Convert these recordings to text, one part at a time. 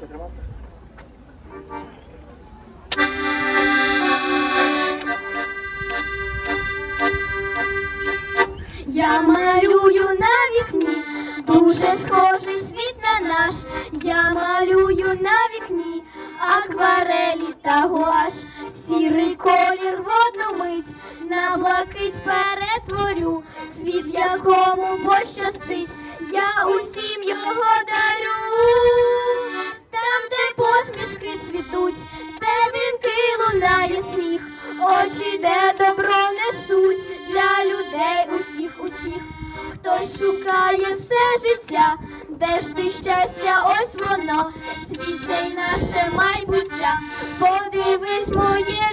потримати? Я малюю на вікні, дуже схожий світ на наш. Я малюю на вікні, акварелі та гуаш, сірий колір в мить, на блакить перетворю, світ якому пощастить. Дзвінки сміх, очі, де добро несуть для людей усіх, усіх. Хтось шукає все життя, де ж ти щастя, ось воно, світ цей наше майбуття, подивись моє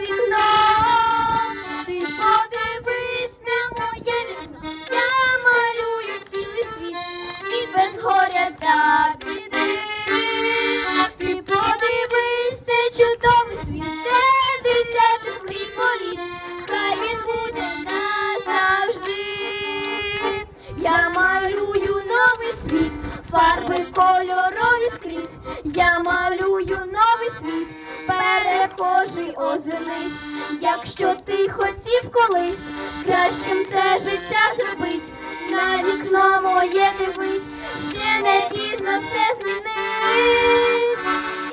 кольорові скрізь. Я малюю новий світ, перехожий озирнись. Якщо ти хотів колись кращим це життя зробить, на вікно моє дивись, ще не пізно все змінить.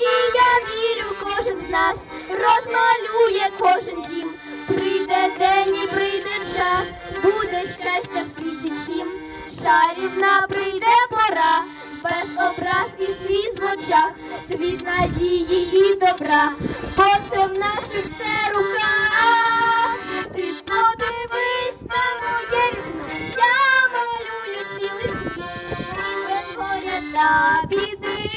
І я вірю, кожен з нас розмалює кожен дім. Прийде день і прийде час, буде щастя в світі тім. Шарівна прийде пора, без образ і сліз в очах, світ надії і добра, бо це в наших все руках. Ти подивись на моє вікно, я малюю цілий світ, світ горя та біди.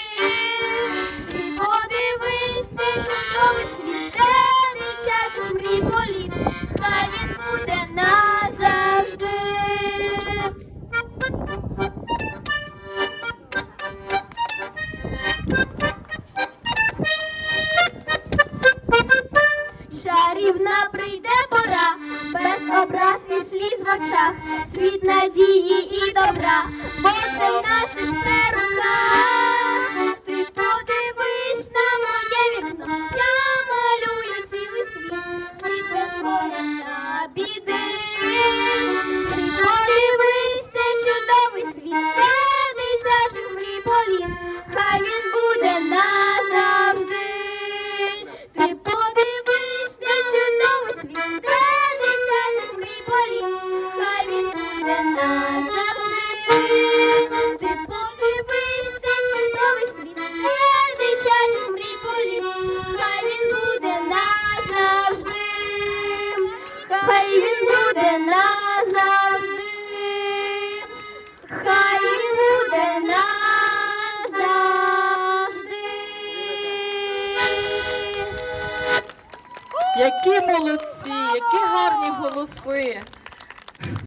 Ти подивись, це чудовий світ, де дитячих мрій політ, хай він буде назавжди. Чарівна прийде пора, без образ і сліз в очах, світ надії і добра, бо це в наших все руках. Політ, хай він буде назавжди. Ти подивись, це чудовий світ, де дитячих мрій полі, хай він буде назавжди. Хай він буде назавжди. Які молодці, які гарні голоси.